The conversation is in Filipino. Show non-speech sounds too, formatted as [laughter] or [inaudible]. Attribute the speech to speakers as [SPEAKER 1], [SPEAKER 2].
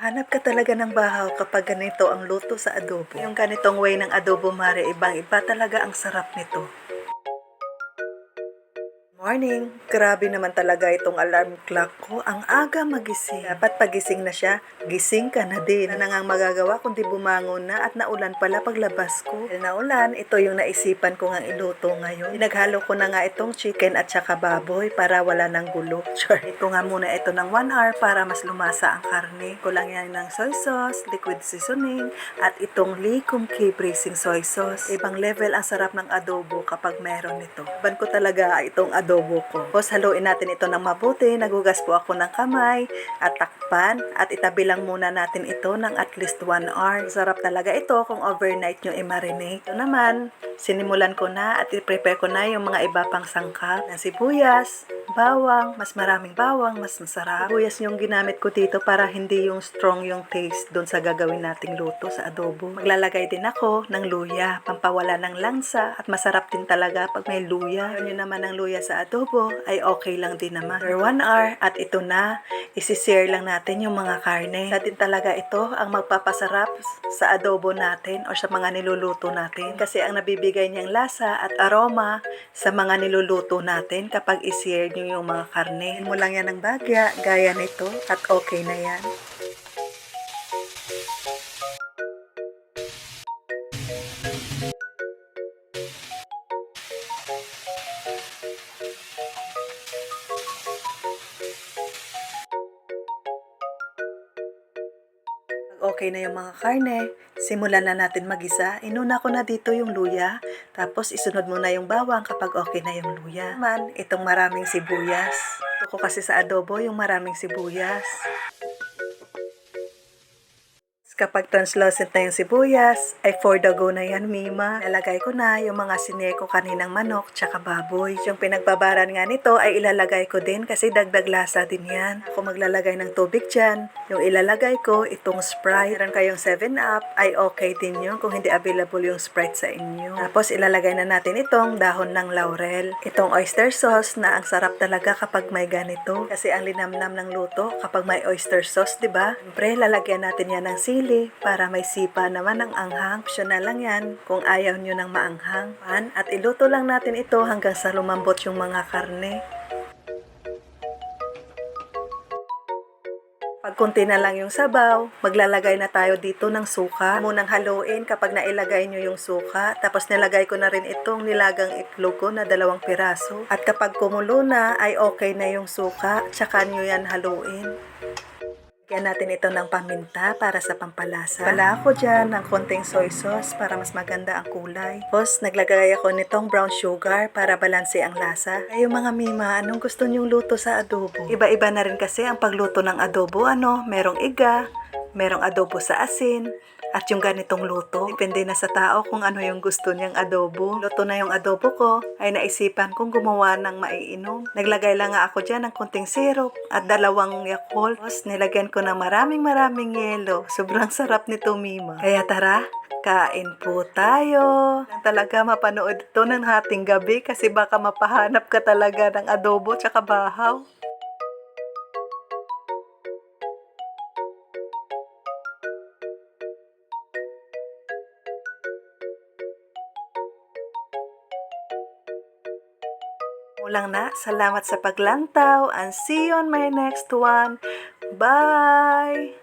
[SPEAKER 1] Hanap ka talaga ng bahaw kapag ganito ang luto sa adobo. Yung ganitong way ng adobo mare, ibang iba talaga ang sarap nito. Morning! Grabe naman talaga itong alarm clock ko. Ang aga magising. Dapat pagising na siya, gising ka na din. Ano nga magagawa kundi bumangon na at naulan pala paglabas ko. Dahil naulan, ito yung naisipan ko nga iluto ngayon. Pinaghalo ko na nga itong chicken at saka baboy para wala ng gulo. [laughs] Sure. Ito nga muna ito ng 1 hour para mas lumasa ang karne. Kulang yan ng soy sauce, liquid seasoning, at itong Lee Kum Kee Braising Soy Sauce. Ibang level ang sarap ng adobo kapag meron ito. Ban ko talaga itong adobo ko. Tapos haluin natin ito ng mabuti. Nagugas po ako ng kamay at takpan at itabi lang muna natin ito ng at least 1 hour. Sarap talaga ito kung overnight nyo i-marinate. Ito naman, sinimulan ko na at i-prepare ko na yung mga iba pang sangkap na sibuyas, bawang, mas maraming bawang, mas masarap. Sibuyas yung ginamit ko dito para hindi yung strong yung taste doon sa gagawin nating luto sa adobo. Maglalagay din ako ng luya, pampawala ng lansa at masarap din talaga pag may luya. Yun naman ang luya sa adobo ay okay lang din naman. For 1 hour at ito na, isi-share lang natin yung mga karne. Sa din talaga ito ang magpapasarap sa adobo natin o sa mga niluluto natin. Kasi ang nabibigay niyang lasa at aroma sa mga niluluto natin kapag i-share niyo yung mga karne. Mo lang yan ng bagya, gaya nito at okay na yan. Okay na yung mga karne, simulan na natin magisa. Inuna ko na dito yung luya, tapos isunod mo na yung bawang kapag okay na yung luya. Man, itong maraming sibuyas. Ito ko kasi sa adobo yung maraming sibuyas. Kapag translucent na yung sibuyas, ay for the go na yan, Mima. Nalagay ko na yung mga sinare ko kaninang manok tsaka baboy. Yung pinagbabaran nga nito ay ilalagay ko din kasi dagdag lasa din yan. Ako maglalagay ng tubig dyan. Yung ilalagay ko, itong Sprite. Meron kayong 7-Up, ay okay din yun kung hindi available yung Sprite sa inyo. Tapos ilalagay na natin itong dahon ng laurel. Itong oyster sauce na ang sarap talaga kapag may ganito. Kasi ang linamnam ng luto kapag may oyster sauce, di ba? Siyempre, lalagyan natin yan ng sili para may sipa naman ng anghang. Optional lang yan kung ayaw nyo ng maanghang. Pan, at iluto lang natin ito hanggang sa lumambot yung mga karne. Pag konti na lang yung sabaw, maglalagay na tayo dito ng suka. Munang haluin kapag nailagay nyo yung suka. Tapos nilagay ko na rin itong nilagang itlog ko na dalawang piraso. At kapag kumulo na, ay okay na yung suka. Tsaka nyo yan haluin. Lagyan natin ito ng paminta para sa pampalasa. Pala ako dyan ng konting soy sauce para mas maganda ang kulay. Tapos naglagay ako nitong brown sugar para balanse ang lasa. Ay mga mima, anong gusto nyong luto sa adobo? Iba-iba na rin kasi ang pagluto ng adobo. Ano, merong iga, merong adobo sa asin, at yung ganitong luto, depende na sa tao kung ano yung gusto niyang adobo. Luto na yung adobo ko, ay naisipan kong gumawa ng maiinom. Naglagay lang nga ako dyan ng konting syrup at dalawang yakult. Tapos nilagyan ko ng maraming maraming yelo. Sobrang sarap nito, Mima. Kaya tara, Kain po tayo. Talaga mapanood ito ng hating gabi kasi baka mapahanap ka talaga ng adobo tsaka bahaw. Ulang na, salamat sa paglantaw and see you on my next one. Bye!